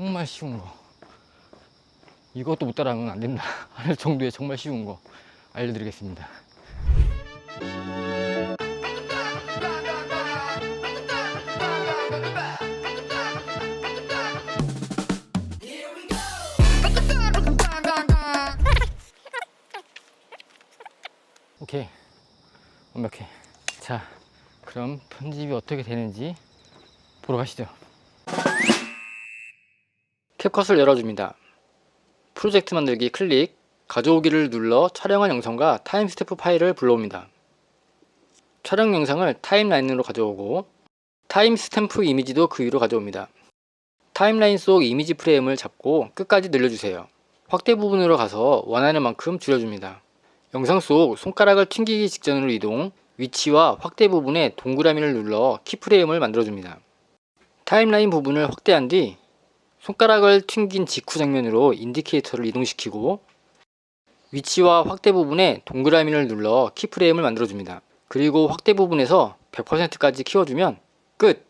정말 쉬운 거. 이것도 못 따라하면 안 된다. 할 정도의 정말 쉬운 거 알려드리겠습니다. 오케이. 완벽해. 자 그럼 편집이 어떻게 되는지 보러 가시죠 캡컷을 열어줍니다. 프로젝트 만들기 클릭 가져오기를 눌러 촬영한 영상과 타임스태프 파일을 불러옵니다. 촬영 영상을 타임라인으로 가져오고 타임스탬프 이미지도 그 위로 가져옵니다. 타임라인 속 이미지 프레임을 잡고 끝까지 늘려주세요. 확대 부분으로 가서 원하는 만큼 줄여줍니다. 영상 속 손가락을 튕기기 직전으로 이동, 위치와 확대 부분에 동그라미를 눌러 키프레임을 만들어줍니다. 타임라인 부분을 확대한 뒤 손가락을 튕긴 직후 장면으로 인디케이터를 이동시키고 위치와 확대 부분에 동그라미를 눌러 키프레임을 만들어줍니다. 그리고 확대 부분에서 100%까지 키워주면 끝!